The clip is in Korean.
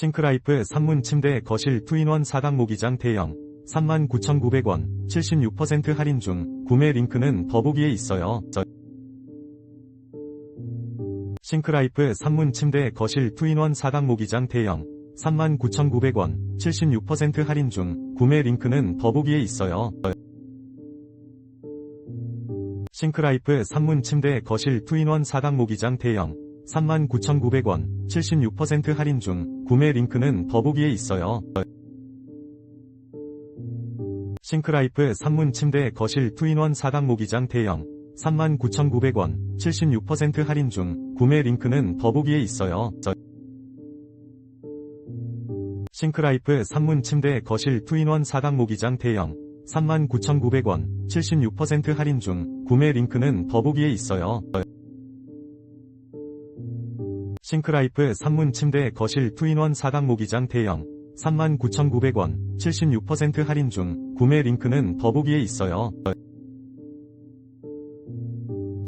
싱크라이프 산문 침대 거실 투인원 사각 모기장 대형 39,900원 76% 할인 중 구매 링크는 더보기에 있어요. 저- 싱크라이프 산문 침대 거실 투인원 사각 모기장 대형 39,900원 76% 할인 중 구매 링크는 더보기에 있어요. 저- 싱크라이프 산문 침대 거실 투인원 사각 모기장 대형 39,900원 76% 할인 중 구매 링크는 더보기에 있어요. 저- 싱크라이프 산문 침대 거실 투인원 사각 모기장 대형 39,900원 76% 할인 중 구매 링크는 더보기에 있어요. 저- 싱크라이프 산문 침대 거실 투인원 사각 모기장 대형 39,900원 76% 할인 중 구매 링크는 더보기에 있어요. 저- 싱크라이프 산문 침대 거실 투인원 사각 모기장 대형 39,900원 76% 할인 중 구매 링크는 더보기에 있어요. 저-